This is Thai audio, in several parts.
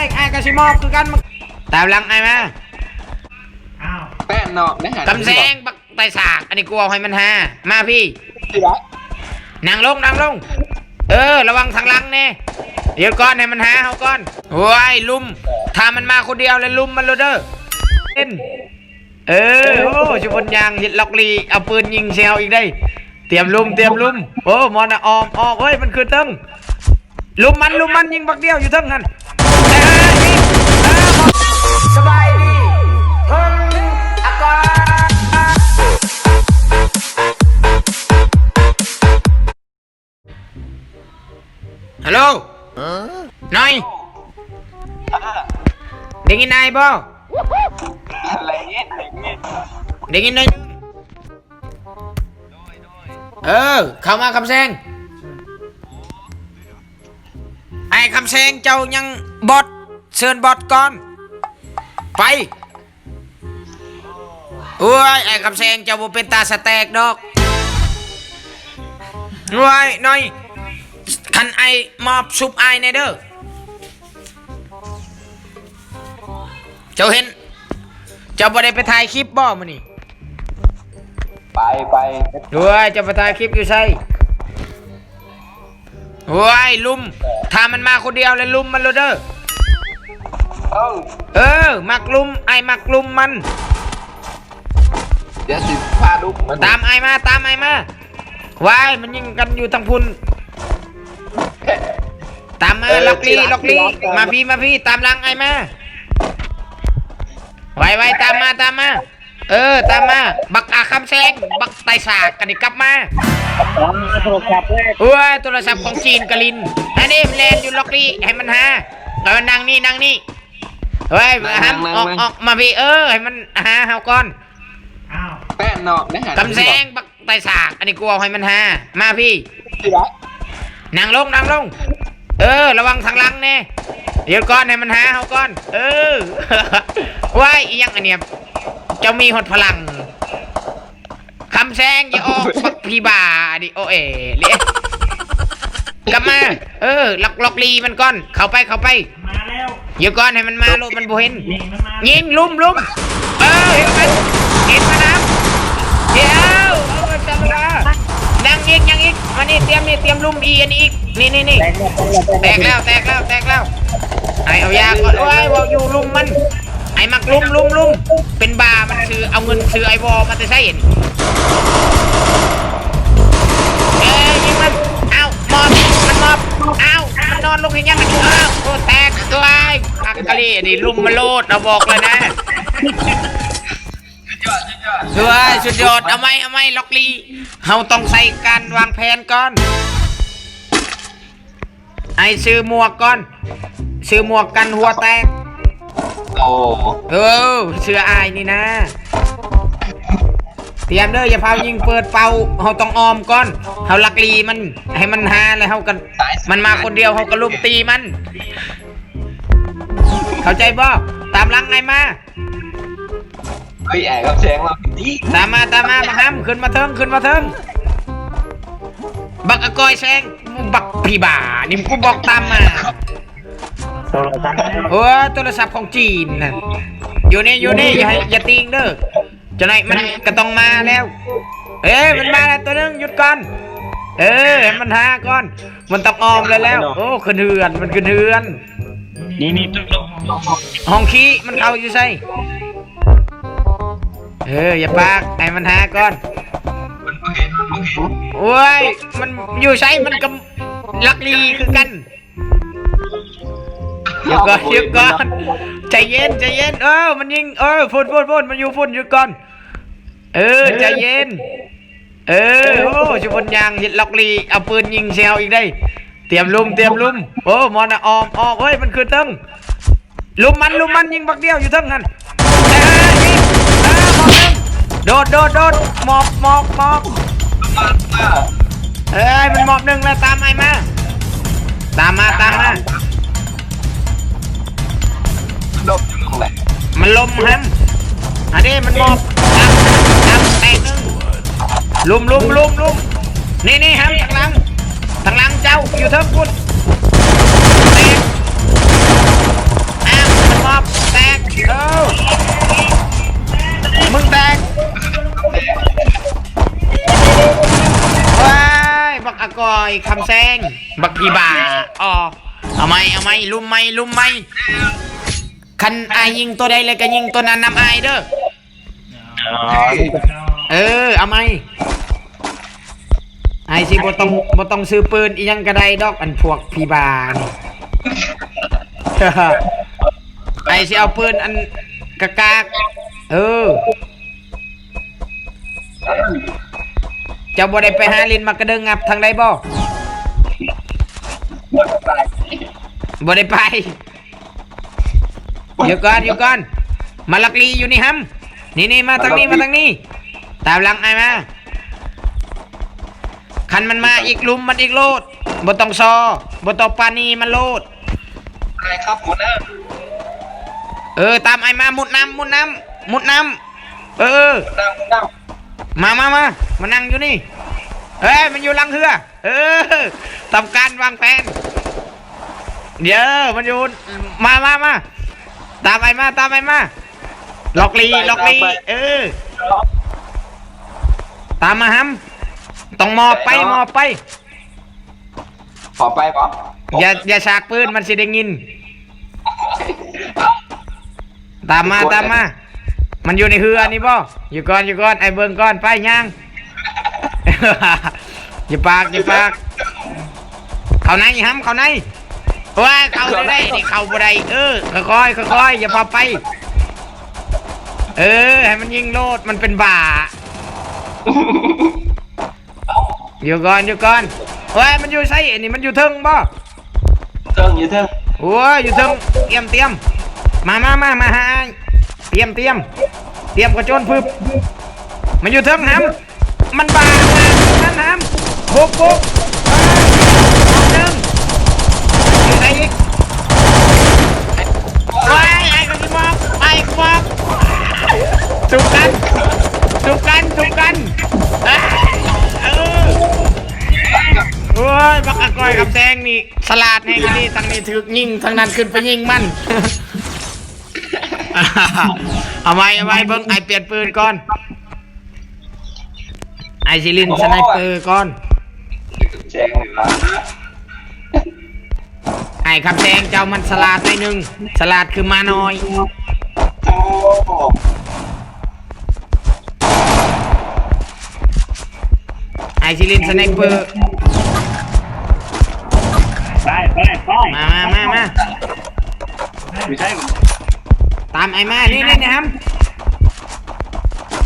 ยไอ้กระชิมอบคือกันมึงตามหลังไอ้มาอ้าวแป้นเนาะนะฮะกำแซงบักไตสาก อันนี้กูเอาให้มันหามาพี่ที่รักนั่งลงนั่งลง เออ ระวังทางหลังเนี่ยเดี๋ยวก่อนให้มันหาเขาก่อนโอ้ยลุมถ้ามันมาคนเดียวเลยลุมมันเลยเด้อเล่นเออโอ้ชุบนยางเห็ดล็อกลีเอาปืนยิงเชลอีกได้ เตรียมลุมเตรียมลุมโอ้มอนอะออมออกเฮ้ยมันคือตึงลุมมันลุมมันยิงบักเดียวอยู่ตึงนั่น เออยิงเออสบายดีเพิ่งอากาศฮัลโหลน้อยได้ยินนายบ่อะไรเงี้ยอะไรเงี้ยได้ยินนายเออเข้ามาคำแซงไอ้คำแซงเจ้ายังบอดเชิญบอดก่อน ไปโอ้ยไอ้คำแซงเจ้าบ่เป็นตาสแตกดอกโอ้ยน้อยคันไอมอบซุปไอในเด้อเจ้าเห็น เจ้าบ่ได้ไปถ่ายคลิปบ่มื้อนี้ไปไปด้วยเจ้าไปถ่ายคลิปอยู่ใช่โอ้ยลุมถ้ามันมาคนเดียวเลยลุมมันเลยเด้อ เอ้าเออมักลุมไอมักลุมมัน เดี๋ยวสิพาลูกมันตามไอมาตามไอมาว้ายมันยิงกันอยู่ทางพุ่นตามมาล็อกลีล็อกลีมาพี่มาพี่ตามหลังไอมาไวไวตามมาตามมา เออตามมา บักอาคำแซงบักไตสากกันดิกลับมาโทรศัพท์แรกโอ้ยโทรศัพท์ของจีนกะลินอันนี้มันแลนอยู่ล็อกลีให้มันหาเอามันนั่งนี่นั่งนี่ เฮ้ยห้ามออกออกมาพี่เออให้มันหาเฮาก่อนอ้าวแป้นเนาะนะฮะกำแซงบักไตสาก อันนี้กูเอาให้มันหามาพี่ที่รักนั่งลงนั่งลง เออ ระวังทางหลังเนี่ยเดี๋ยวก่อนให้มันหาเขาก่อน เออ ว้ายอีหยังอันเนี้ยเจ้ามีหดพลังคำแซงอย่าออกบักพี่บาดิโอเอเลี้ยกลับมา เออล็อกล็อกลีมันก่อน เข้าไปเข้าไปมาแล้ว เดี๋ยวก่อนให้มันมาโลดมันบ่เห็นยิงมันมายิงลุมลุมเออเห็นมันเห็นมันน้ำเดี๋ยวเอามันจำละนั่งอีกยังอีกมานี่เตรียมนี่เตรียมลุมอีอันนี้อีกนี่นี่นี่แตกหมดแตกหมดแตกแล้วแตกแล้วแตกแล้วไอเอายาก่อนโอ้ยว่าอยู่ลุมมันไอ้มักลุมลุมลุมเป็นบามันคือเอาเงินซื้อไอวอมาจะใช่เห็นเอ้ยยิงมันเอ้ามอบมันมอบเอ้ามันนอนลงให้ยังกันเอ้าโอ้แตก ตัวไอ้คักกะลี่นี่ลุมมาโลดเอาบอกเลยนะสุดยอดสุดยอดเอาไหมเอาไหมล็อกลีเฮาต้องใส่การวางแผนก่อน ไอซื้อหมวกก่อน ซื้อหมวกกันหัวแตก โอ้เออเสื้ออายนี่นะ เตรียมเด้ออย่าพายิงเปิดเป่าเฮาต้องออมก่อนเฮาลักลีมันให้มันหาแล้วเฮากันมันมาคนเดียวเฮาก็ลุมตีมัน เข้าใจบ่ตามหลังไงมา เฮ้ยแอบกับแซงเราดีตามมาตามมามาห้ามขึ้นมาเทิงขึ้นมาเทิงบักอากอยแซงบักพี่บ่านี่กูบอกตามมาโทรศัพท์แล้วโอ้ยโทรศัพท์ของจีนน่ะอยู่นี่อยู่นี่อย่าให้อย่าตีงเด้อจะไหนมันก็ต้องมาแล้ว เอ้ยมันมาแล้วตัวนึงหยุดก่อน เออให้มันหาก่อน มันต้องออมเลยแล้ว โอ้ขึ้นเฮือนมันขึ้นเฮือน นี่นี่ตุ๊กตุ๊ก ห้องขี้มันเข้าอยู่ใส่เอออย่าปากให้มันหาก่อนโอ้ยมันอยู่ใส่มันกับลักลีคือกันเดี๋ยวก่อนเดี๋ยวก่อนใจเย็นใจเย็นเออมันยิงเออฝุ่นฝุ่นฝุ่นมันอยู่ฝุ่นอยู่ก่อน เออใจเย็น เออโอ้ชุบนยางเห็ดล็อกลีเอาปืนยิงเชลอีกได้ เตรียมลุมเตรียมลุมโอ้มอนอะอมออกเฮ้ยมันคือตึ้ง ลุมมันลุมมันยิงบักเดียวอยู่ตึงนั่นเออยิงเออหมอบหนึ่งโดดโดดโดดหมอบหมอบหมอบมามาเอ้ยมันหมอบหนึ่งแล้วตามไอ้มา ตามมาตามมา ดบอยู่ตรงไหนมันลมฮัมอันนี้มันหมอบตามตามแตกหนึ่งลุมลุมลุมลุมนี่นี่ฮัมทางหลังทางหลังเจ้าอยู่เทิงคุณ อยคำแซงบักกีบ่าอ๋อเอาไหมเอาไหมลุมไหมลุมไหมคันอายยิงตัวใดเลยก็ยิงตัวนั้นนำอายเด้ออ๋อเออเอาไหมไอสิบ่ต้องบ่ต้องซื้อปืนอีหยังก็ได้ดอกอันพวกพี่บานี่ไอสิเอาปืนอันกากากๆเออ เจ้าบ่ได้ไปหาลินมากระเดิงงับทางใดบ่บ่ได้ไปอยู่ก่อนอยู่ก่อน มาลักลีอยู่นี่ฮัมนี่นี่มาทางนี้มาทางนี้ ตามหลังไอ้มาคันมันมาอีกลุมมันอีกโลดบ่ต้องซอบ่ต้องปานีมันโลดอะไรครับหัวหน้าเออตามไอ้มามุดน้ำมุดน้ำมุดน้ำเออนั่งนั่ง มามามามานั่งอยู่นี่ เอ้ย มันอยู่หลังเรือ เออทำการวางแผน เดี๋ยวมันอยู่ มามามา ตามไปมา ตามไปมา ล็อกลี ล็อกลี เออ ตามมาฮัมต้องมอบไป มอบไปขอไปปะอย่า อย่าฉากปืน มันสิได้ยิน ตามมา ตามมา มันอยู่ในเรือนี่บ่อยู่ก่อนอยู่ก่อนไอ้เบิ่งก่อนไปย่าง อย่าปากอย่าปาก เข้าในห้ำเข้าในว่าเข้าได้ได้นี่เข้าบ่ได้เออค่อยๆค่อยๆอย่าพาไป เออ ให้มันยิงโลดมันเป็นบ่าอยู่ก่อนอยู่ก่อนเฮ้ยมันอยู่ใส่อันนี้มันอยู่เทิงบ่เทิงอยู่เทิงโอ้ยอยู่เทิงเตรียมเตรียมมามามามาหาอ้ายเต รียมเตรียม เตรียมกระโจนพึบมันอยู่เทิงห้ำมันบานั่นห้ำบุกบุกหนึ่งอยู่ไหนอีกไอ้ไอ้ก็จะบอกไอ้ก็บอกจุกกันจุกกันจุกกันเออโอ้ยบักอะกอยกับแซงนี่ สลาดแห่งนี้ทางนี้ถึกยิงทางนั้นขึ้นไปยิงมัน เอาไว้เอาไว้เบิ้งไอเปลี่ยนปืนก่อน ไอซิลินสไนเปอร์ก่อน แจ้งหรือว่าไอคำแซงเจ้ามันสลาดไปหนึ่งสลาดคือมาน้อย โอ้ไอซิลินสไนเปอร์ ไปไปไปมามามามาไม่ใช่ ตามไอมานี่นี่นะครับ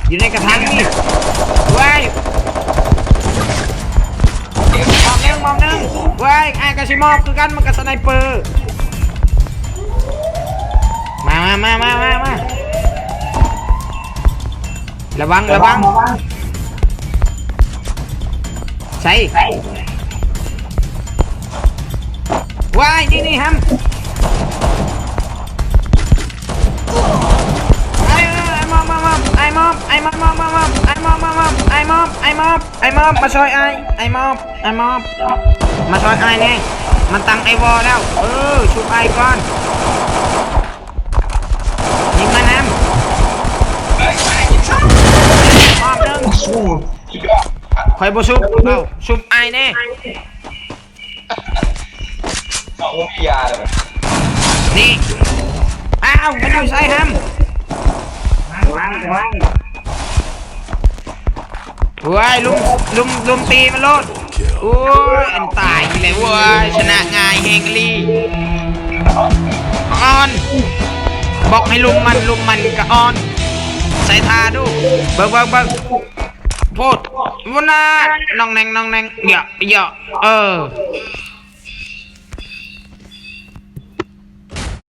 อยู่ในกระถางนี่ไว้ยมอบหนึ่งมอบหนึ่งไว้ยไอ้กระชิมอบคือกันมันกับสไนเปอร์มามามามามามาระวังระวังใส่ว้ายนี่นี่ฮัม อบไอ้มอบไอ้มอมอมอมอไอ้มอบมอบมอไอ้มอบไอ้มอบไอ้มอบมาช่วยไอ้ไอ้มอบไอ้มอบมาช่วยไอ้แน่มันตังไอวอแล้วเออชุบไอ้ก่อนยิงมาน้ำมอบหนึ่งคอยบชุบเอ้าชุบไอ้แน่เอาพี่ยาเลยนี่อ้าวมันอยู่ใส่ฮัม ว่างว่างโอ้ยลุมลุมลุมตีมันโลดโอ้ยอันตายอีกเลยเว้ยชนะง่ายเฮงลีออนบอกให้ลุมมันลุมมันกับออนใส่ทาดูเบิ่งเบิ่งเบิ่งพูดวุ้นนะน้องแนงน้องแนงเดี๋ยวเดี๋ยวเออ